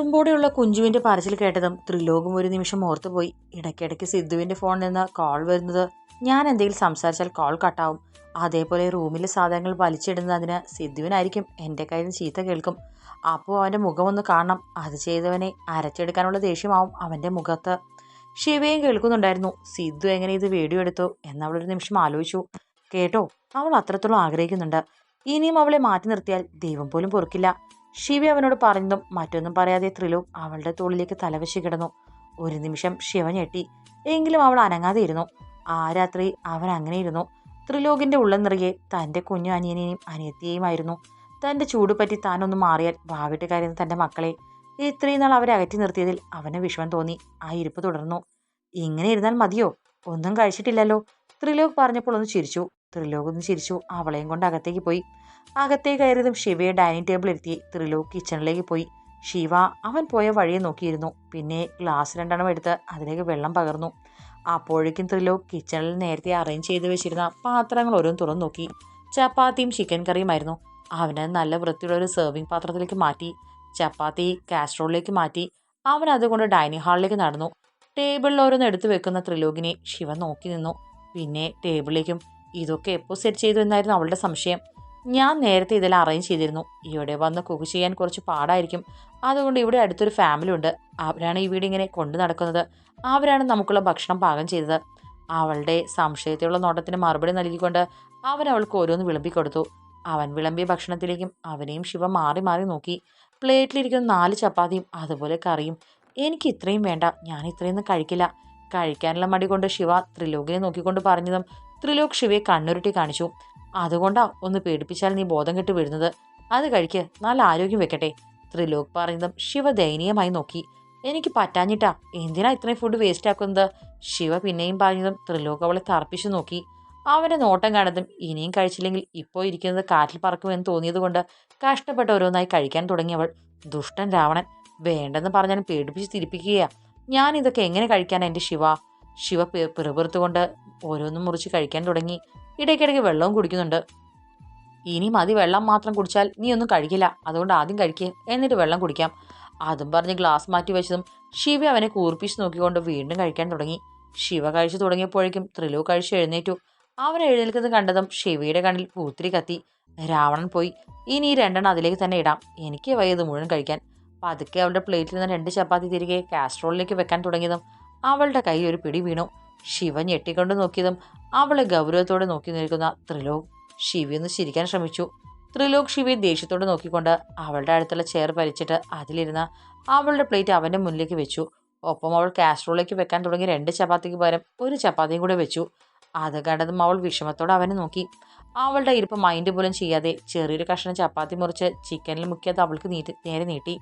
കുറുമ്പോടെയുള്ള കുഞ്ചുവിന്റെ പറച്ചിൽ കേട്ടതും ത്രിലോകം ഒരു നിമിഷം ഓർത്തുപോയി. ഇടയ്ക്കിടയ്ക്ക് സിദ്ധുവിന്റെ ഫോണിൽ നിന്ന് കോൾ വരുന്നത് ഞാൻ എന്തെങ്കിലും സംസാരിച്ചാൽ കോൾ കട്ടാവും അതേപോലെ റൂമിലെ സാധനങ്ങൾ വലിച്ചിടുന്നതിന് സിദ്ധുവിനായിരിക്കും എന്റെ കയ്യിൽ നിന്ന് ചീത്ത കേൾക്കും. അപ്പോൾ അവന്റെ ഒന്ന് കാണണം. അത് ചെയ്തവനെ അരച്ചെടുക്കാനുള്ള ദേഷ്യമാവും അവന്റെ മുഖത്ത്. ശിവയും കേൾക്കുന്നുണ്ടായിരുന്നു. സിദ്ധു എങ്ങനെ ഇത് വീഡിയോ എടുത്തു എന്നവളൊരു നിമിഷം ആലോചിച്ചു. കേട്ടോ അവൾ അത്രത്തോളം ആഗ്രഹിക്കുന്നുണ്ട്. ഇനിയും അവളെ മാറ്റി നിർത്തിയാൽ ദൈവം പോലും പൊറുക്കില്ല. ശിവ അവനോട് പറഞ്ഞതും മറ്റൊന്നും പറയാതെ ത്രിലോക് അവളുടെ തോളിലേക്ക് തലവശി കിടന്നു. ഒരു നിമിഷം ശിവ ഞെട്ടി. എങ്കിലും അവൾ അനങ്ങാതെ ഇരുന്നു. ആ രാത്രി അവൻ അങ്ങനെ ഇരുന്നു. ത്രിലോകിന്റെ ഉള്ളം നിറയെ തന്റെ കുഞ്ഞു അനിയനെയും അനിയത്തിയെയുമായിരുന്നു. തന്റെ ചൂട് പറ്റി താനൊന്നും മാറിയാൽ വാവിട്ട് തന്റെ മക്കളെ. ഇത്രയും നാൾ അവരെ അകറ്റി നിർത്തിയതിൽ അവന് വിഷമം തോന്നി. ആ ഇരിപ്പ് തുടർന്നു. ഇങ്ങനെ ഇരുന്നാൽ മതിയോ? ഒന്നും കഴിച്ചിട്ടില്ലല്ലോ. ത്രിലോക് പറഞ്ഞപ്പോൾ ഒന്ന് ചിരിച്ചു. ത്രിലോക് ഒന്ന് ചിരിച്ചു. അവളെയും കൊണ്ട് അകത്തേക്ക് പോയി. അകത്തേക്ക് കയറിയതും ശിവയെ ഡൈനിങ് ടേബിൾ ഇരുത്തി ത്രിലോക് കിച്ചണിലേക്ക് പോയി. ശിവ അവൻ പോയ വഴിയെ നോക്കിയിരുന്നു. പിന്നെ ഗ്ലാസ് രണ്ടെണ്ണം എടുത്ത് അതിലേക്ക് വെള്ളം പകർന്നു. അപ്പോഴേക്കും ത്രിലോക് കിച്ചണിൽ നേരത്തെ അറേഞ്ച് ചെയ്ത് വെച്ചിരുന്ന പാത്രങ്ങൾ ഓരോന്ന് തുറന്നു നോക്കി. ചപ്പാത്തിയും ചിക്കൻ കറിയുമായിരുന്നു അവന് നല്ല വൃത്തിയുള്ള ഒരു സെർവിങ് പാത്രത്തിലേക്ക് മാറ്റി ചപ്പാത്തി കാസ്ട്രോളിലേക്ക് മാറ്റി. അവൻ അതുകൊണ്ട് ഡൈനിങ് ഹാളിലേക്ക് നടന്നു. ടേബിളിൽ ഓരോന്ന് എടുത്തു വെക്കുന്ന ത്രിലോകിനെ ശിവ നോക്കി നിന്നു. പിന്നെ ടേബിളിലേക്കും ഇതൊക്കെ എപ്പോൾ സെറ്റ് ചെയ്തു എന്നായിരുന്നു അവളുടെ സംശയം. ഞാൻ നേരത്തെ ഇതെല്ലാം അറേഞ്ച് ചെയ്തിരുന്നു. ഇവിടെ വന്ന് കുക്ക് ചെയ്യാൻ കുറച്ച് പാടായിരിക്കും. അതുകൊണ്ട് ഇവിടെ അടുത്തൊരു ഫാമിലി ഉണ്ട്. അവരാണ് ഈ വീട് ഇങ്ങനെ കൊണ്ടു നടക്കുന്നത്. അവരാണ് നമുക്കുള്ള ഭക്ഷണം പാകം ചെയ്തത്. അവളുടെ സംശയത്തിലുള്ള നോട്ടത്തിന് മറുപടി നൽകിക്കൊണ്ട് അവൻ അവൾക്ക് ഓരോന്ന് വിളമ്പിക്കൊടുത്തു അവൻ വിളമ്പിയ ഭക്ഷണത്തിലേക്കും അവനെയും ശിവ മാറി മാറി നോക്കി. പ്ലേറ്റിലിരിക്കുന്ന നാല് ചപ്പാത്തിയും അതുപോലെ കറിയും. എനിക്ക് ഇത്രയും വേണ്ട. ഞാൻ ഇത്രയൊന്നും കഴിക്കില്ല. കഴിക്കാനുള്ള മടി കൊണ്ട് ശിവ ത്രിലോകിനെ നോക്കിക്കൊണ്ട് പറഞ്ഞതും ത്രിലോക് ശിവയെ കണ്ണുരുട്ടി കാണിച്ചു. അതുകൊണ്ടാ ഒന്ന് പേടിപ്പിച്ചാൽ നീ ബോധം കെട്ട് വീഴുന്നത്. അത് കഴിക്ക് നല്ല ആരോഗ്യം വെക്കട്ടെ. ത്രിലോക് പറയുന്നതും ശിവ ദയനീയമായി നോക്കി. എനിക്ക് പറ്റാഞ്ഞിട്ടാ എന്തിനാ ഇത്രയും ഫുഡ് വേസ്റ്റ് ആക്കുന്നത്? ശിവ പിന്നെയും പറഞ്ഞതും ത്രിലോക് അവളെ തർപ്പിച്ചു നോക്കി. അവന്റെ നോട്ടം കാണതും ഇനിയും കഴിച്ചില്ലെങ്കിൽ ഇപ്പോൾ ഇരിക്കുന്നത് കാറ്റിൽ പറക്കുമെന്ന് തോന്നിയതുകൊണ്ട് കഷ്ടപ്പെട്ട് ഓരോന്നായി കഴിക്കാൻ തുടങ്ങിയവൾ. ദുഷ്ടൻ രാവണൻ വേണ്ടെന്ന് പറഞ്ഞാൽ പേടിപ്പിച്ച് തിരിപ്പിക്കുകയാ. ഞാൻ ഇതൊക്കെ എങ്ങനെ കഴിക്കാനാ എന്റെ ശിവ? ശിവ പിറുപിറുത്തുകൊണ്ട് ഓരോന്നും മുറിച്ച് കഴിക്കാൻ തുടങ്ങി. ഇടയ്ക്കിടയ്ക്ക് വെള്ളവും കുടിക്കുന്നുണ്ട്. ഇനി മതി വെള്ളം മാത്രം കുടിച്ചാൽ നീ ഒന്നും കഴിക്കില്ല. അതുകൊണ്ട് ആദ്യം കഴിക്കുക എന്നിട്ട് വെള്ളം കുടിക്കാം. അതും പറഞ്ഞ് ഗ്ലാസ് മാറ്റി വെച്ചതും ശിവ അവനെ കൂർപ്പിച്ച് നോക്കിക്കൊണ്ട് വീണ്ടും കഴിക്കാൻ തുടങ്ങി. ശിവ കഴിച്ചു തുടങ്ങിയപ്പോഴേക്കും ത്രിലു കഴിച്ച് എഴുന്നേറ്റു. അവൻ എഴുന്നേൽക്കുന്നത് കണ്ടതും ശിവയുടെ കണ്ണിൽ പൂത്തിരി കത്തി. രാവണൻ പോയി. ഇനി ഈ രണ്ടെണ്ണം അതിലേക്ക് തന്നെ ഇടാം. എനിക്ക് വയ്യത് മുഴുവൻ കഴിക്കാൻ. പതുക്കെ അവളുടെ പ്ലേറ്റിൽ നിന്ന് രണ്ട് ചപ്പാത്തി തിരികെ കാസ്ട്രോളിലേക്ക് വെക്കാൻ തുടങ്ങിയതും അവളുടെ കയ്യിൽ ഒരു പിടി വീണു. ശിവ ഞെട്ടിക്കൊണ്ട് നോക്കിയതും അവളെ ഗൗരവത്തോടെ നോക്കി നിൽക്കുന്ന ത്രിലോക് ശിവയൊന്ന് ചിരിക്കാൻ ശ്രമിച്ചു. ത്രിലോക് ശിവയെ ദേഷ്യത്തോടെ നോക്കിക്കൊണ്ട് അവളുടെ അടുത്തുള്ള ചെയർ വലിച്ചിട്ട് അതിലിരുന്ന അവളുടെ പ്ലേറ്റ് അവന്റെ മുന്നിലേക്ക് വെച്ചു. ഒപ്പം അവൾ കാസ്ട്രോളിലേക്ക് വെക്കാൻ തുടങ്ങി രണ്ട് ചപ്പാത്തിക്ക് പകരം ഒരു ചപ്പാത്തിയും കൂടെ വെച്ചു. അത് കണ്ടതും അവൾ വിഷമത്തോടെ അവനെ നോക്കി. അവളുടെ ഇരിപ്പ് മൈൻഡ് പോലും ചെയ്യാതെ ചെറിയൊരു കഷ്ണം ചപ്പാത്തി മുറിച്ച് ചിക്കനിൽ മുക്കിയത് അവൾക്ക് നീട്ടി നേരെ നീട്ടി.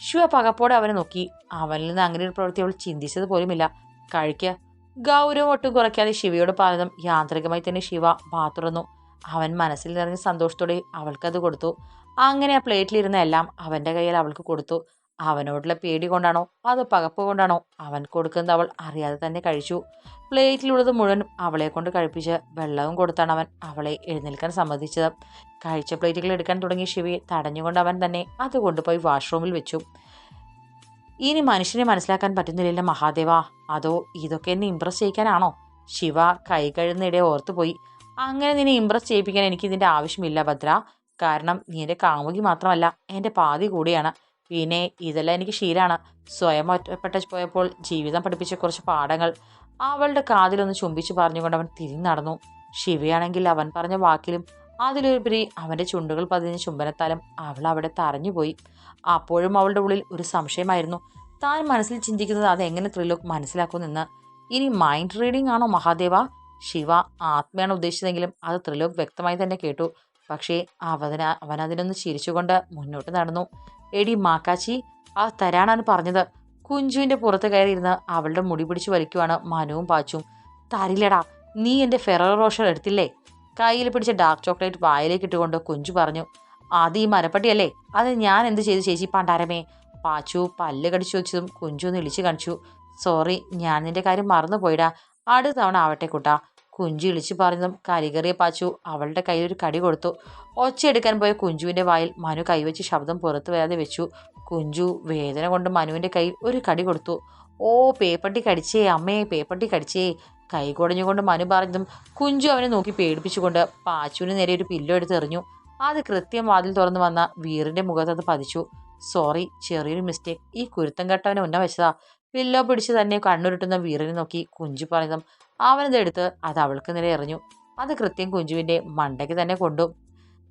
ശിവ പകപ്പോടെ അവനെ നോക്കി. അവനിൽ നിന്ന് അങ്ങനെ ഒരു പ്രവൃത്തി അവൾ ചിന്തിച്ചത് പോലുമില്ല. കഴിക്കുക ഗൗരവം ഒട്ടും കുറയ്ക്കാതെ ശിവയോട് പറഞ്ഞതും യാന്ത്രികമായി തന്നെ ശിവ ബാത്തുറന്നു അവൻ മനസ്സിൽ നിറഞ്ഞ സന്തോഷത്തോടെ അവൾക്കത് കൊടുത്തു. അങ്ങനെ ആ പ്ലേറ്റിലിരുന്ന എല്ലാം അവന്റെ കയ്യിൽ അവൾക്ക് കൊടുത്തു. അവനോടുള്ള പേടി കൊണ്ടാണോ? അതോ പകപ്പ് കൊണ്ടാണോ? അവൻ കൊടുക്കുന്നത് അവൾ അറിയാതെ തന്നെ കഴിച്ചു. പ്ലേറ്റിലുള്ളത് മുഴുവൻ അവളെ കൊണ്ട് കഴിപ്പിച്ച് വെള്ളവും കൊടുത്താണ് അവൻ അവളെ എഴുന്നേൽക്കാൻ സമ്മതിച്ചത്. കഴിച്ച പ്ലേറ്റുകൾ എടുക്കാൻ തുടങ്ങിയ ശിവയെ തടഞ്ഞുകൊണ്ട് അവൻ തന്നെ അത് കൊണ്ടുപോയി വാഷ്റൂമിൽ വെച്ചു. ഇനി മനുഷ്യനെ മനസ്സിലാക്കാൻ പറ്റുന്നില്ലല്ലോ മഹാദേവ. അതോ ഇതൊക്കെ എന്നെ ഇമ്പ്രസ് ചെയ്യിക്കാനാണോ? ശിവ കൈ കഴുന്നിടെ ഓർത്തുപോയി അങ്ങനെ നിന്നെ ഇമ്പ്രസ് ചെയ്യിപ്പിക്കാൻ എനിക്ക് ഇതിന്റെ ആവശ്യമില്ല ഭദ്ര. കാരണം നീ എന്റെ കാമുകി മാത്രമല്ല എന്റെ പാതി കൂടിയാണ്. പിന്നെ ഇതെല്ലാം എനിക്ക് ശീലമാണ് സ്വയം ഒറ്റപ്പെട്ട പോയപ്പോൾ ജീവിതം പഠിപ്പിച്ച കുറച്ച് പാഠങ്ങൾ അവളുടെ കാതിലൊന്ന് ചുംബിച്ചു പറഞ്ഞുകൊണ്ട് അവൻ തിരിഞ്ഞു നടന്നു. ശിവയാണെങ്കിൽ അവൻ പറഞ്ഞ വാക്കിലും അതിലുപരി അവന്റെ ചുണ്ടുകൾ പതിഞ്ഞ ചുംബനത്താലും അവൾ അവിടെ തറഞ്ഞുപോയി അപ്പോഴും അവളുടെ ഉള്ളിൽ ഒരു സംശയമായിരുന്നു. താൻ മനസ്സിൽ ചിന്തിക്കുന്നത് അതെങ്ങനെ ത്രിലോക് മനസ്സിലാക്കുമെന്ന് ഇനി മൈൻഡ് റീഡിംഗ് ആണോ മഹാദേവ? ശിവ ആത്മയാണ് ഉദ്ദേശിച്ചതെങ്കിലും അത് ത്രിലോക് വ്യക്തമായി തന്നെ കേട്ടു. പക്ഷേ അവന അവനതിനൊന്ന് ചിരിച്ചുകൊണ്ട് മുന്നോട്ട് നടന്നു. എടി മാക്കാച്ചി ആ തരാനാണ് പറഞ്ഞത്. കുഞ്ചുവിന്റെ പുറത്ത് കയറിയിരുന്ന് അവളുടെ മുടി പിടിച്ചു വലിക്കുവാണ് മനുവും പാച്ചും. തരില്ലടാ നീ എന്റെ ഫെറോ റോഷർ എടുത്തില്ലേ? കയ്യിൽ പിടിച്ച ഡാർക്ക് ചോക്ലേറ്റ് വായിലേക്ക് ഇട്ടുകൊണ്ട് കുഞ്ചു പറഞ്ഞു അത് ഈ മരപ്പട്ടിയല്ലേ അത് ഞാൻ എന്ത് ചെയ്തു ചേച്ചി പണ്ടാരമേ പാച്ചു പല്ല് കടിച്ചു വെച്ചതും കുഞ്ചു ഒന്ന് ഇളിച്ചു കാണിച്ചു സോറി ഞാൻ നിന്റെ കാര്യം മറന്നുപോയിടാ. അടുത്ത തവണ ആവട്ടെ കുട്ടാ. കുഞ്ചു ഇളിച്ചു പറഞ്ഞതും കരികറിയ പാച്ചു അവളുടെ കയ്യിൽ ഒരു കടി കൊടുത്തു. ഒച്ചയെടുക്കാൻ പോയ കുഞ്ചുവിന്റെ വായിൽ മനു കൈവച്ച് ശബ്ദം പുറത്തു വരാതെ വെച്ചു. കുഞ്ചു വേദന കൊണ്ട് മനുവിന്റെ കയ്യിൽ ഒരു കടി കൊടുത്തു. ഓ പേപ്പട്ടി കടിച്ചേ അമ്മേ പേപ്പട്ടി കടിച്ചേ കൈ കുടഞ്ഞുകൊണ്ട് മനു പറഞ്ഞതും കുഞ്ചു അവനെ നോക്കി പേടിപ്പിച്ചുകൊണ്ട് പാച്ചുവിന് നേരെ ഒരു പില്ലോ എടുത്ത് എറിഞ്ഞു. അത് കൃത്യം വാതിൽ തുറന്നു വന്ന വീറിന്റെ മുഖത്ത് അത് പതിച്ചു. സോറി ചെറിയൊരു മിസ്റ്റേക്ക്. ഈ കുരുത്തം കെട്ടവനെ ഉന്ന വെച്ചതാ. പില്ലോ പിടിച്ച് തന്നെ കണ്ണുരുട്ടുന്ന വീറിനെ നോക്കി കുഞ്ചു പറഞ്ഞതും അവനത് എടുത്ത് അത് അവൾക്ക് നേരെ എറിഞ്ഞു. അത് കൃത്യം കുഞ്ചുവിന്റെ മണ്ടയ്ക്ക് തന്നെ കൊണ്ടു.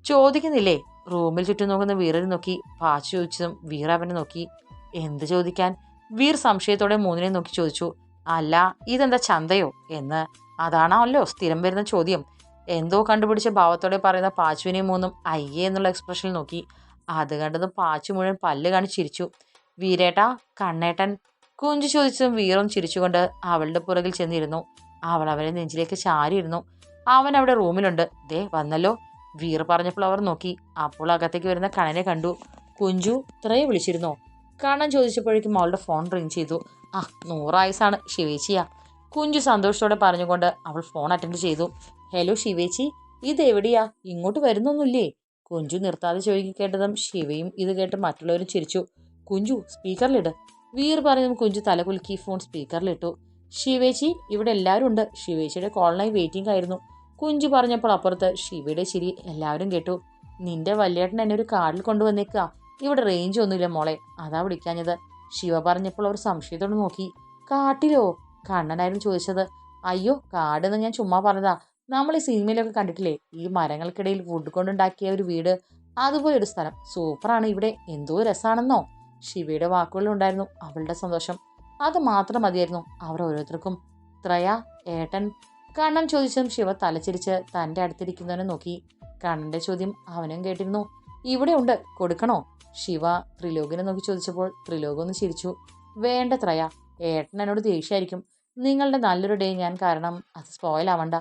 ചോദിക്കുന്നില്ലേ? റൂമിൽ ചുറ്റും നോക്കുന്ന വീറിനെ നോക്കി. പാച്ചു ചോദിച്ചതും വീർ അവനെ നോക്കി. എന്ത് ചോദിക്കാൻ? വീർ സംശയത്തോടെ മൂന്നിനെ നോക്കി ചോദിച്ചു. അല്ല ഇതെന്താ ചന്തയോ? എന്ന്. അതാണല്ലോ സ്ഥിരം വരുന്ന ചോദ്യം. എന്തോ കണ്ടുപിടിച്ച ഭാവത്തോടെ പറയുന്ന പാച്ചുവിനെ മൂന്നും അയ്യേ എന്നുള്ള എക്സ്പ്രഷനിൽ നോക്കി. അത് കണ്ടത് പാച്ചു മുഴുവൻ പല്ല് കാണിച്ച് ചിരിച്ചു. വീരേട്ടാ കണ്ണേട്ടൻ. കുഞ്ചു ചോദിച്ചതും വീറും ചിരിച്ചുകൊണ്ട് അവളുടെ പുറകിൽ ചെന്നിരുന്നു. അവൾ അവരെ നെഞ്ചിലേക്ക് ചാരിയിരുന്നു. അവൻ അവിടെ റൂമിലുണ്ട്. ദേ വന്നല്ലോ. വീർ പറഞ്ഞപ്പോൾ അവർ നോക്കി. അപ്പോൾ അകത്തേക്ക് വരുന്ന കണനെ കണ്ടു. കുഞ്ചു ഇത്രയും വിളിച്ചിരുന്നോ? കാണാൻ ചോദിച്ചപ്പോഴേക്കും അവളുടെ ഫോൺ റിങ് ചെയ്തു. ആ നൂറായുസാണ്. ശിവേച്ചിയാ. കുഞ്ചു സന്തോഷത്തോടെ പറഞ്ഞുകൊണ്ട് അവൾ ഫോൺ അറ്റൻഡ് ചെയ്തു. ഹലോ ശിവേച്ചി. ഇത് എവിടെയാ? ഇങ്ങോട്ട് വരുന്നൊന്നുമില്ലേ? കുഞ്ചു നിർത്താതെ ചോദിക്കി കേട്ടതും ശിവയും ഇത് കേട്ട് മറ്റുള്ളവരും ചിരിച്ചു. കുഞ്ചു സ്പീക്കറിലിട്. വീർ പറഞ്ഞതും കുഞ്ചു തലകുലുക്കി ഫോൺ സ്പീക്കറിലിട്ടു. ശിവേച്ചി ഇവിടെ എല്ലാവരും ഉണ്ട്. ശിവേച്ചിയുടെ കോളിനായി വെയിറ്റിംഗ് ആയിരുന്നു. കുഞ്ചു പറഞ്ഞപ്പോൾ അപ്പുറത്ത് ശിവയുടെ ചിരി എല്ലാവരും കേട്ടു. നിന്റെ വല്യേട്ടൻ എന്നെ ഒരു കാർഡിൽ കൊണ്ടുവന്നേക്കുക ഇവിടെ റേഞ്ച് ഒന്നുമില്ല മോളെ. അതാ വിളിക്കാഞ്ഞത്. ശിവ പറഞ്ഞപ്പോൾ അവർ സംശയത്തോട് നോക്കി. കാട്ടിലോ? കണ്ണനായിരുന്നു ചോദിച്ചത്. അയ്യോ കാടെന്ന് ഞാൻ ചുമ്മാ പറഞ്ഞതാ. നമ്മൾ ഈ സിനിമയിലൊക്കെ കണ്ടിട്ടില്ലേ? ഈ മരങ്ങൾക്കിടയിൽ വുഡ് കൊണ്ടുണ്ടാക്കിയ ഒരു വീട്. അതുപോലെ ഒരു സ്ഥലം. സൂപ്പറാണ് ഇവിടെ. എന്തോ രസമാണെന്നോ ശിവയുടെ വാക്കുകളിലുണ്ടായിരുന്നു അവളുടെ സന്തോഷം. അത് മാത്രം മതിയായിരുന്നു. അവർ ഓരോരുത്തർക്കും ത്രയ ഏട്ടൻ കണ്ണൻ ചോദിച്ചതും ശിവ തലച്ചിരിച്ച് തന്റെ അടുത്തിരിക്കുന്നവനെ നോക്കി. കണ്ണന്റെ ചോദ്യം അവനും കേട്ടിരുന്നു. ഇവിടെ ഉണ്ട് കൊടുക്കണോ? ശിവ ത്രിലോകിനെ നോക്കി ചോദിച്ചപ്പോൾ ത്രിലോകം ഒന്ന് ചിരിച്ചു. വേണ്ട ത്രയ ഏട്ടൻ എന്നോട് ദേഷ്യമായിരിക്കും. നിങ്ങളുടെ നല്ലൊരു ഡേ ഞാൻ കാരണം അത് സ്പോയിൽ ആവണ്ട.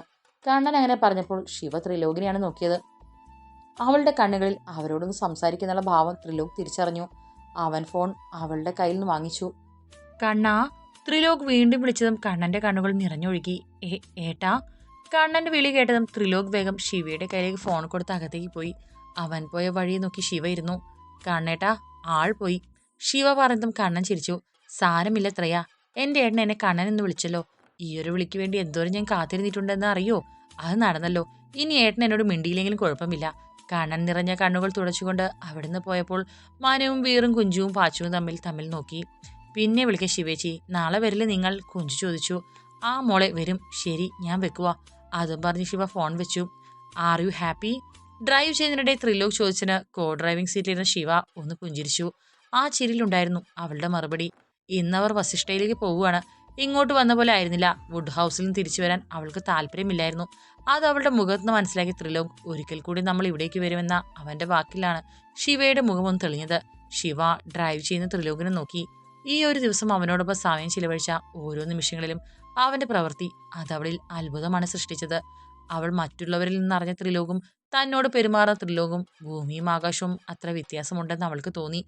കണ്ണൻ അങ്ങനെ പറഞ്ഞപ്പോൾ ശിവ ത്രിലോകിനെയാണ് നോക്കിയത്. അവളുടെ കണ്ണുകളിൽ അവരോടൊന്ന് സംസാരിക്കുന്നുള്ള ഭാവം ത്രിലോക് തിരിച്ചറിഞ്ഞു. അവൻ ഫോൺ അവളുടെ കയ്യിൽ നിന്ന് വാങ്ങിച്ചു. കണ്ണാ ത്രിലോക് വീണ്ടും വിളിച്ചതും കണ്ണന്റെ കണ്ണുകൾ നിറഞ്ഞൊഴുകി. "ഏ- ഏട്ടാ കണ്ണന്റെ വിളി കേട്ടതും ത്രിലോക് വേഗം ശിവയുടെ കയ്യിലേക്ക് ഫോൺ കൊടുത്ത് അകത്തേക്ക് പോയി. അവൻ പോയ വഴി നോക്കി ശിവ ഇരുന്നു. കണ്ണേട്ടാ ആൾ പോയി. ശിവ പറഞ്ഞതും കണ്ണൻ ചിരിച്ചു. സാരമില്ല ത്രയ എന്റെ ഏട്ടൻ എന്നെ കണ്ണൻ എന്ന് വിളിച്ചല്ലോ. ഈ ഒരു വിളിക്ക് വേണ്ടി എന്തോരം ഞാൻ കാത്തിരുന്നിട്ടുണ്ടെന്ന് അറിയോ? അത് നടന്നല്ലോ. ഇനി ഏട്ടൻ എന്നോട് മിണ്ടിയില്ലെങ്കിലും കുഴപ്പമില്ല. കണ്ണൻ നിറഞ്ഞ കണ്ണുകൾ തുടച്ചുകൊണ്ട് അവിടുന്ന് പോയപ്പോൾ മാനവും വീറും കുഞ്ചുവും പാച്ചുവും തമ്മിൽ തമ്മിൽ നോക്കി. പിന്നെ വിളിക്കാം ശിവേച്ചി. നാളെ വരില്ല നിങ്ങൾ കുഞ്ചു ചോദിച്ചു. ആ മോളെ വരും. ശരി ഞാൻ വെക്കുക അതും പറഞ്ഞ് ശിവ ഫോൺ വെച്ചു. ആർ യു ഹാപ്പി ഡ്രൈവ് ചെയ്യുന്നതിനിടെ ത്രിലോക് ചോദിച്ചതിന് കോ ഡ്രൈവിംഗ് സീറ്റിലിരുന്ന ശിവ ഒന്ന് പുഞ്ചിരിച്ചു. ആ ചിരിയിലുണ്ടായിരുന്നു അവളുടെ മറുപടി. ഇന്നവർ വസിഷ്ഠയിലേക്ക് പോവുകയാണ്. ഇങ്ങോട്ട് വന്ന പോലെ ആയിരുന്നില്ല. വുഡ് ഹൗസിൽ നിന്ന് തിരിച്ചു വരാൻ അവൾക്ക് താല്പര്യമില്ലായിരുന്നു. അത് അവളുടെ മുഖത്ത് നിന്ന് മനസ്സിലാക്കി ത്രിലോക് ഒരിക്കൽ കൂടി നമ്മൾ ഇവിടേക്ക് വരുമെന്ന അവന്റെ വാക്കിലാണ് ശിവയുടെ മുഖമൊന്ന് തെളിഞ്ഞത്. ശിവ ഡ്രൈവ് ചെയ്യുന്ന ത്രിലോകിനെ നോക്കി. ഈ ഒരു ദിവസം അവനോടൊപ്പം സമയം ചിലവഴിച്ച ഓരോ നിമിഷങ്ങളിലും അവന്റെ പ്രവൃത്തി അതവളിൽ അത്ഭുതമാണ് സൃഷ്ടിച്ചത്. അവൾ മറ്റുള്ളവരിൽ നിന്നറിഞ്ഞ ത്രിലോകം തന്നോട് പെരുമാറുന്ന ത്രിലോകം ഭൂമിയും ആകാശവും അത്ര വ്യത്യാസമുണ്ടെന്ന് അവൾക്ക് തോന്നി.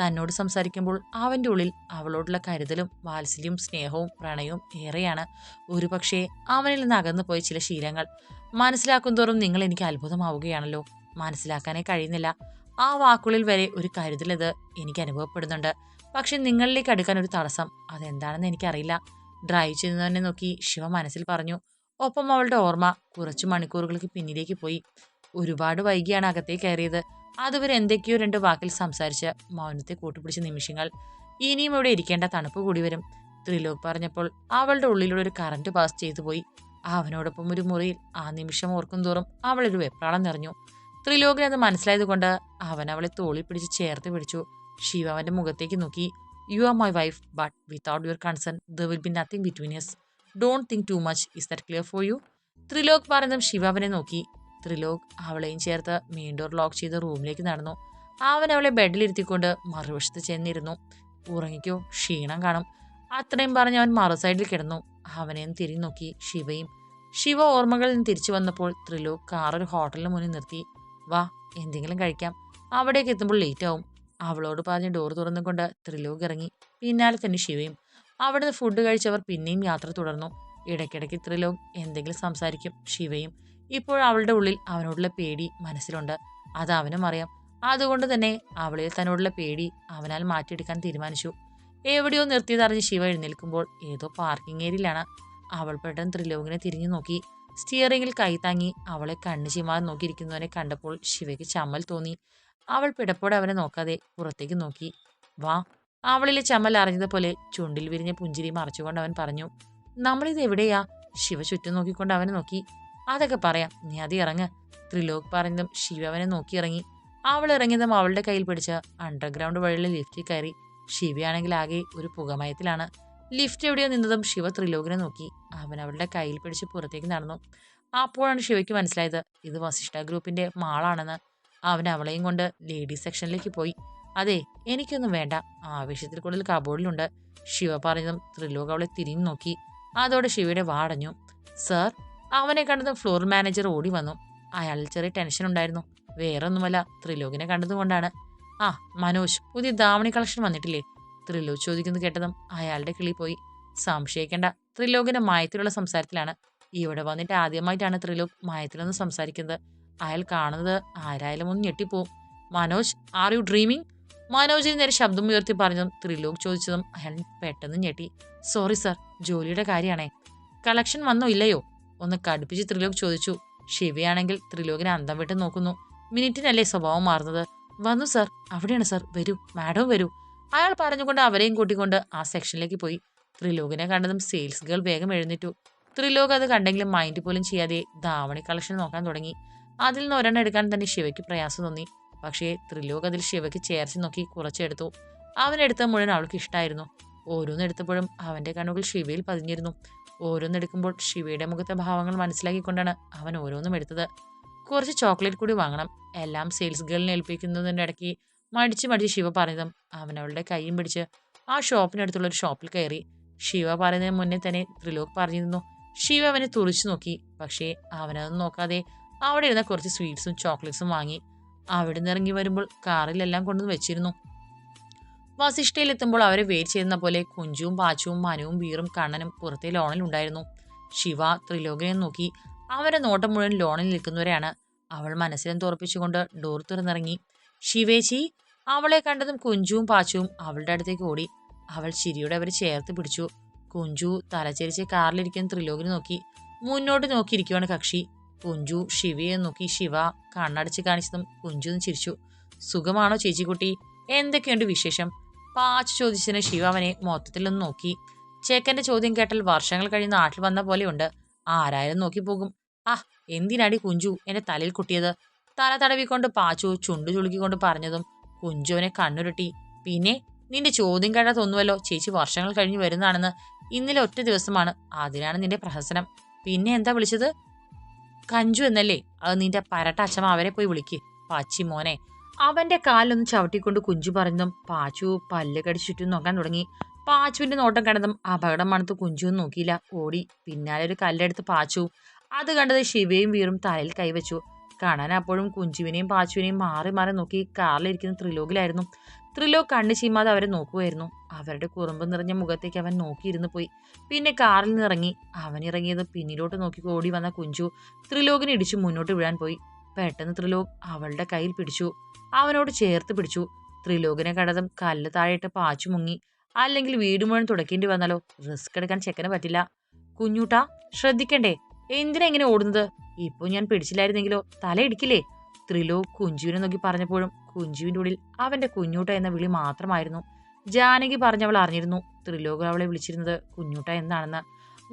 തന്നോട് സംസാരിക്കുമ്പോൾ അവന്റെ ഉള്ളിൽ അവളോടുള്ള കരുതലും വാത്സല്യവും സ്നേഹവും പ്രണയവും ഏറെയാണ്. ഒരു പക്ഷേ അവനിൽ നിന്ന് അകന്നു പോയ ചില ശീലങ്ങൾ. മനസ്സിലാക്കും തോറും നിങ്ങൾ എനിക്ക് അത്ഭുതമാവുകയാണല്ലോ. മനസ്സിലാക്കാനേ കഴിയുന്നില്ല. ആ വാക്കുകളിൽ വരെ ഒരു കരുതലത് എനിക്ക് അനുഭവപ്പെടുന്നുണ്ട്. പക്ഷെ നിങ്ങളിലേക്ക് അടുക്കാൻ ഒരു തടസ്സം. അതെന്താണെന്ന് എനിക്കറിയില്ല. ഡ്രൈവ് ചെയ്യുന്നവനെ നോക്കി ശിവ മനസ്സിൽ പറഞ്ഞു ഒപ്പം അവളുടെ ഓർമ്മ കുറച്ച് മണിക്കൂറുകൾക്ക് പിന്നിലേക്ക് പോയി. ഒരുപാട് വൈകിയാണ് അകത്തേക്ക് കയറിയത്. അതുവരെ എന്തൊക്കെയോ രണ്ട് വാക്കിൽ സംസാരിച്ച് മൗനത്തെ കൂട്ടുപിടിച്ച നിമിഷങ്ങൾ. ഇനിയും ഇവിടെ ഇരിക്കേണ്ട തണുപ്പ് കൂടി വരും. ത്രിലോക് പറഞ്ഞപ്പോൾ അവളുടെ ഉള്ളിലൂടെ ഒരു കറണ്ട് പാസ് ചെയ്തു പോയി. അവനോടൊപ്പം ഒരു മുറിയിൽ ആ നിമിഷം ഓർക്കും തോറും അവളൊരു വെപ്രാളം നിറഞ്ഞു. ത്രിലോകിന് അത് മനസ്സിലായതുകൊണ്ട് അവൻ അവളെ തോളിൽ പിടിച്ച് ചേർത്ത് പിടിച്ചു. ശിവ അവന്റെ മുഖത്തേക്ക് നോക്കി. You are my wife but without your concern there will be nothing between us don't think too much is that clear for you Trilok പറഞ്ഞതും ശിവ അവനെ നോക്കി. ത്രിലോക് അവളെയും ചേർത്ത് മെയിൻ ഡോർ ലോക്ക് ചെയ്ത് റൂമിലേക്ക് നടന്നു. അവൻ അവളെ ബെഡിലിരുത്തിക്കൊണ്ട് മറുവശത്ത് ചെന്നിരുന്നു. ഉറങ്ങിക്കോ ക്ഷീണം കാണും. അത്രയും പറഞ്ഞ് അവൻ മറു സൈഡിൽ കിടന്നു. അവനെയും തിരിഞ്ഞു നോക്കി ശിവയും. ശിവ ഓർമ്മകളിൽ നിന്ന് തിരിച്ചു വന്നപ്പോൾ ത്രിലോക് കാർ ഒരു ഹോട്ടലിന് മുന്നിൽ നിർത്തി. വാ എന്തെങ്കിലും കഴിക്കാം. അവിടേക്ക് എത്തുമ്പോൾ ലേറ്റ് ആവും. അവളോട് പറഞ്ഞ് ഡോർ തുറന്നുകൊണ്ട് ത്രിലോക് ഇറങ്ങി. പിന്നാലെ തന്നെ ശിവയും. അവിടുന്ന് ഫുഡ് കഴിച്ചവർ പിന്നെയും യാത്ര തുടർന്നു. ഇടയ്ക്കിടയ്ക്ക് ത്രിലോക് എന്തെങ്കിലും സംസാരിക്കും ശിവയും. ഇപ്പോൾ അവളുടെ ഉള്ളിൽ അവനോടുള്ള പേടി മനസ്സിലുണ്ട്. അത് അവനും അറിയാം. അതുകൊണ്ട് തന്നെ അവളിൽ തന്നോടുള്ള പേടി അവനാൽ മാറ്റിയെടുക്കാൻ തീരുമാനിച്ചു. എവിടെയോ നിർത്തിയതറിഞ്ഞ് ശിവ എഴുന്നേൽക്കുമ്പോൾ ഏതോ പാർക്കിംഗ് ഏരിയയിലാണ് അവൾ പെട്ടെന്ന് ത്രിലോകിനെ തിരിഞ്ഞു നോക്കി. സ്റ്റിയറിംഗിൽ കൈ താങ്ങി അവളെ കണ്ണു ചിമാതെ നോക്കിയിരിക്കുന്നവനെ കണ്ടപ്പോൾ ശിവയ്ക്ക് ചമ്മൽ തോന്നി. അവൾ പിടപ്പോടെ അവനെ നോക്കാതെ പുറത്തേക്ക് നോക്കി. വാ. അവളിലെ ചമ്മൽ അറിഞ്ഞതുപോലെ ചുണ്ടിൽ വിരിഞ്ഞ പുഞ്ചിരി മറച്ചുകൊണ്ട് അവൻ പറഞ്ഞു നമ്മളിത് എവിടെയാ? ശിവ ചുറ്റും നോക്കിക്കൊണ്ട് അവനെ നോക്കി. അതൊക്കെ പറയാം. നീ അത് ഇറങ്ങ. ത്രിലോക് പറഞ്ഞതും ശിവ അവനെ നോക്കി ഇറങ്ങി. അവൾ ഇറങ്ങിയതും അവളുടെ കയ്യിൽ പിടിച്ച അണ്ടർഗ്രൗണ്ട് വഴിയുള്ള ലിഫ്റ്റിൽ കയറി. ശിവയാണെങ്കിൽ ആകെ ഒരു പുകമയത്തിലാണ്. ലിഫ്റ്റ് എവിടെയോ നിന്നതും ശിവ ത്രിലോകിനെ നോക്കി. അവൻ അവളുടെ കയ്യിൽ പിടിച്ച് പുറത്തേക്ക് നടന്നു. അപ്പോഴാണ് ശിവയ്ക്ക് മനസ്സിലായത് ഇത് വസിഷ്ഠ ഗ്രൂപ്പിന്റെ മാളാണെന്ന്. അവൻ അവളെയും കൊണ്ട് ലേഡീസ് സെക്ഷനിലേക്ക് പോയി. അതെ എനിക്കൊന്നും വേണ്ട. ആവേശത്തിൽ കൂടുതൽ കബോർഡിലുണ്ട് ശിവ പറഞ്ഞതും ത്രിലോക അവളെ തിരിഞ്ഞു നോക്കി. അതോടെ ശിവയുടെ വാടഞ്ഞു. സർ അവനെ കണ്ടതും ഫ്ലോർ മാനേജർ ഓടി വന്നു. അയാളിൽ ചെറിയ ടെൻഷൻ ഉണ്ടായിരുന്നു. വേറൊന്നുമല്ല ത്രിലോകിനെ കണ്ടതുകൊണ്ടാണ്. ആ മനോജ് പുതിയ ദാവണി കളക്ഷൻ വന്നിട്ടില്ലേ? ത്രിലോക് ചോദിക്കുന്നു കേട്ടതും അയാളുടെ കിളി പോയി. സംശയിക്കേണ്ട. ത്രിലോകിന്റെ മയത്തിലുള്ള സംസാരത്തിലാണ്. ഇവിടെ വന്നിട്ട് ആദ്യമായിട്ടാണ് ത്രിലോക് മയത്തിലൊന്ന് സംസാരിക്കുന്നത്. അയാൾ കാണുന്നത് ആരായാലും ഒന്ന് ഞെട്ടിപ്പോവും. മനോജ് ആർ യു ഡ്രീമിങ് മനോജിന് നേരെ ശബ്ദം ഉയർത്തി പറഞ്ഞതും ത്രിലോക് ചോദിച്ചതും അയാൾ പെട്ടെന്ന് ഞെട്ടി. സോറി സർ ജോലിയുടെ കാര്യമാണേ കളക്ഷൻ വന്നോ ഇല്ലയോ? ഒന്ന് കടുപ്പിച്ച് ത്രിലോക് ചോദിച്ചു. ശിവയാണെങ്കിൽ ത്രിലോകിനെ അന്തം വിട്ട് നോക്കുന്നു. മിനിറ്റിനല്ലേ സ്വഭാവം മാറുന്നത്? വന്നു സർ അവിടെയാണ് സർ വരൂ. മാഡം വരൂ. അയാൾ പറഞ്ഞുകൊണ്ട് അവരെയും കൂട്ടിക്കൊണ്ട് ആ സെക്ഷനിലേക്ക് പോയി. ത്രിലോകിനെ കണ്ടതും സെയിൽസ് ഗേൾ വേഗം എഴുന്നേറ്റു. ത്രിലോക് അത് കണ്ടെങ്കിലും മൈൻഡ് പോലും ചെയ്യാതെ ധാവണി കളക്ഷൻ നോക്കാൻ തുടങ്ങി. അതിൽ നിന്ന് ഒരെണ്ണം എടുക്കാൻ തന്നെ ശിവയ്ക്ക് പ്രയാസം തോന്നി. പക്ഷേ ത്രിലോക് അതിൽ ശിവയ്ക്ക് ചേർച്ച് നോക്കി കുറച്ചെടുത്തു അവനെടുത്ത മുഴുവൻ അവൾക്ക് ഇഷ്ടമായിരുന്നു ഓരോന്നെടുത്തപ്പോഴും അവന്റെ കണ്ണുകൾ ശിവയിൽ പതിഞ്ഞിരുന്നു. ഓരോന്നെടുക്കുമ്പോൾ ശിവയുടെ മുഖത്തെ ഭാവങ്ങൾ മനസ്സിലാക്കിക്കൊണ്ടാണ് അവൻ ഓരോന്നും എടുത്തത്. കുറച്ച് ചോക്ലേറ്റ് കൂടി വാങ്ങണം. എല്ലാം സെയിൽസ് ഗേളിനെ ഏൽപ്പിക്കുന്നതിന്റെ ഇടയ്ക്ക് മടിച്ച് മടിച്ച് ശിവ പറഞ്ഞതും അവൻ അവളുടെ കൈയും പിടിച്ച് ആ ഷോപ്പിനടുത്തുള്ള ഒരു ഷോപ്പിൽ കയറി. ശിവ പറയുന്നതിന് മുന്നേ തന്നെ ത്രിലോക് പറഞ്ഞിരുന്നു. ശിവ അവനെ തുറിച്ചു നോക്കി. പക്ഷേ അവനതൊന്നും നോക്കാതെ അവിടെ ഇരുന്ന കുറച്ച് സ്വീറ്റ്സും ചോക്ലേറ്റ്സും വാങ്ങി. അവിടെ നിന്ന് ഇറങ്ങി വരുമ്പോൾ കാറിലെല്ലാം കൊണ്ടു വെച്ചിരുന്നു. വസിഷ്ഠയിലെത്തുമ്പോൾ അവരെ വെയിറ്റ് ചെയ്യുന്ന പോലെ കുഞ്ചുവും പാച്ചുവും മനുവും വീറും കണ്ണനും പുറത്തെ ലോണിൽ ഉണ്ടായിരുന്നു. ശിവ ത്രിലോകനെ നോക്കി. അവരെ നോട്ടം മുഴുവൻ ലോണിൽ നിൽക്കുന്നവരെയാണ്. അവൾ മനസ്സിലും തോർപ്പിച്ചുകൊണ്ട് ഡോർ തുറന്നിറങ്ങി. ശിവേച്ചി അവളെ കണ്ടതും കുഞ്ചുവും പാച്ചുവും അവളുടെ അടുത്തേക്ക് ഓടി. അവൾ ചിരിയോടെ അവരെ ചേർത്ത് പിടിച്ചു. കുഞ്ചു തലചരിച്ച് കാറിലിരിക്കുന്ന ത്രിലോകിനെ നോക്കി. മുന്നോട്ട് നോക്കിയിരിക്കുവാണ് കക്ഷി. കുഞ്ചു ശിവയെ നോക്കി ശിവ കണ്ണടച്ച് കാണിച്ചതും കുഞ്ചു ഒന്ന് ചിരിച്ചു. സുഖമാണോ ചേച്ചിക്കുട്ടി? എന്തൊക്കെയുണ്ട് വിശേഷം? പാച്ച് ചോദിച്ചതിന് ശിവ അവനെ മൊത്തത്തിലൊന്ന് നോക്കി. ചേക്കന്റെ ചോദ്യം കേട്ടാൽ വർഷങ്ങൾ കഴിഞ്ഞ് നാട്ടിൽ വന്ന പോലെയുണ്ട്. ആരായാലും നോക്കി പോകും. ആ എന്തിനാടി കുഞ്ചു എന്റെ തലയിൽ കുട്ടിയത്? തല തടവിക്കൊണ്ട് പാച്ചു ചുണ്ടു ചുളുക്കിക്കൊണ്ട് പറഞ്ഞതും കുഞ്ചു അവനെ കണ്ണുരുട്ടി. പിന്നെ നിന്റെ ചോദ്യം കേട്ടാൽ തോന്നുമല്ലോ ചേച്ചി വർഷങ്ങൾ കഴിഞ്ഞ് വരുന്നതാണെന്ന്. ഇന്നലെ ഒറ്റ ദിവസമാണ്. അതിനാണ് നിന്റെ പ്രഹസനം. പിന്നെ എന്താ വിളിച്ചത്? കഞ്ചു എന്നല്ലേ? അത് നിന്റെ പരട്ട അച്ഛമ്മ അവരെ പോയി വിളിക്ക്. പാച്ചി മോനെ. അവന്റെ കാലൊന്ന് ചവിട്ടിക്കൊണ്ട് കുഞ്ചു പറഞ്ഞതും പാച്ചു പല്ല് കടിച്ചു ചുറ്റും നോക്കാൻ തുടങ്ങി. പാച്ചുവിന്റെ നോട്ടം കണ്ടതും അപകടം മണത്ത് കുഞ്ചുവും നോക്കിയില്ല. ഓടി പിന്നാലെ ഒരു കല്ലെടുത്ത് പാച്ചു. അത് കണ്ടത് ശിവയും വീറും തലയിൽ കൈവച്ചു. കാണാൻ അപ്പോഴും കുഞ്ചുവിനെയും പാച്ചുവിനെയും മാറി മാറി നോക്കി കാറിലിരിക്കുന്ന ത്രിലോകിലായിരുന്നു. ത്രിലോക് കണ്ണു ചീമാതെ അവരെ നോക്കുമായിരുന്നു അവരുടെ കുറുമ്പ് നിറഞ്ഞ മുഖത്തേക്ക് അവൻ നോക്കിയിരുന്നു പോയി. പിന്നെ കാറിൽ നിന്നിറങ്ങി അവനിറങ്ങിയത് പിന്നിലോട്ട് നോക്കി ഓടി വന്ന കുഞ്ചു ത്രിലോകിനെ ഇടിച്ചു മുന്നോട്ട് വീഴാൻ പോയി. പെട്ടെന്ന് ത്രിലോക് അവളുടെ കയ്യിൽ പിടിച്ചു. അവനോട് ചേർത്ത് പിടിച്ചു. ത്രിലോകിനെ കണ്ടതും കല്ല് താഴെയിട്ട് പാച്ചു മുങ്ങി. അല്ലെങ്കിൽ വീട് മുഴുവൻ തുടക്കേണ്ടി വന്നാലോ? റിസ്ക് എടുക്കാൻ ചെക്കന് പറ്റില്ല. കുഞ്ഞൂട്ടാ ശ്രദ്ധിക്കണ്ടേ? എന്തിനാ ഇങ്ങനെ ഓടുന്നത്? ഇപ്പൊ ഞാൻ പിടിച്ചില്ലായിരുന്നെങ്കിലോ? തല ഇടിക്കില്ലേ? ത്രിലോക് കുഞ്ചുവിനെ നോക്കി പറഞ്ഞപ്പോഴും കുഞ്ചുവിന്റെ ഉള്ളിൽ അവന്റെ കുഞ്ഞൂട്ട എന്ന വിളി മാത്രമായിരുന്നു. ജാനകി പറഞ്ഞവൾ അറിഞ്ഞിരുന്നു ത്രിലോക അവളെ വിളിച്ചിരുന്നത് കുഞ്ഞൂട്ട എന്നാണെന്ന്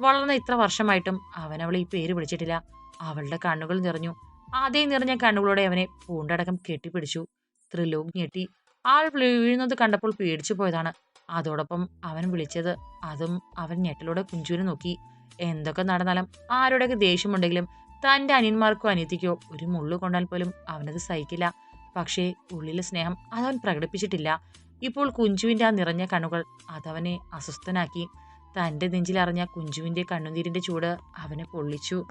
വളർന്ന ഇത്ര വർഷമായിട്ടും അവനവളെ ഈ പേര് വിളിച്ചിട്ടില്ല. അവളുടെ കണ്ണുകൾ നിറഞ്ഞു. അതേ നിറഞ്ഞ കണ്ണുകളോടെ അവനെ പൂണ്ടടക്കം കെട്ടിപ്പിടിച്ചു. ത്രിലോക് ഞെട്ടി. ആൾ വീഴുന്നത് കണ്ടപ്പോൾ പേടിച്ചു പോയതാണ്. അതോടൊപ്പം അവൻ വിളിച്ചത് അതും അവൻ ഞെട്ടലോടെ കുഞ്ചുവിനെ നോക്കി. എന്തൊക്കെ നടന്നാലും ആരുടെയൊക്കെ ദേഷ്യമുണ്ടെങ്കിലും തന്റെ അനിയന്മാർക്കോ അനിയത്തിക്കോ ഒരു മുള്ളു കൊണ്ടാൽ പോലും അവനത് സഹിക്കില്ല. പക്ഷേ ഉള്ളിലെ സ്നേഹം അതവൻ പ്രകടിപ്പിച്ചിട്ടില്ല. ഇപ്പോൾ കുഞ്ചുവിന്റെ ആ നിറഞ്ഞ കണ്ണുകൾ അതവനെ അസ്വസ്ഥനാക്കി. തന്റെ നെഞ്ചിലറിഞ്ഞ കുഞ്ചുവിന്റെ കണ്ണുനീരിന്റെ ചൂട് അവനെ പൊള്ളിച്ചു.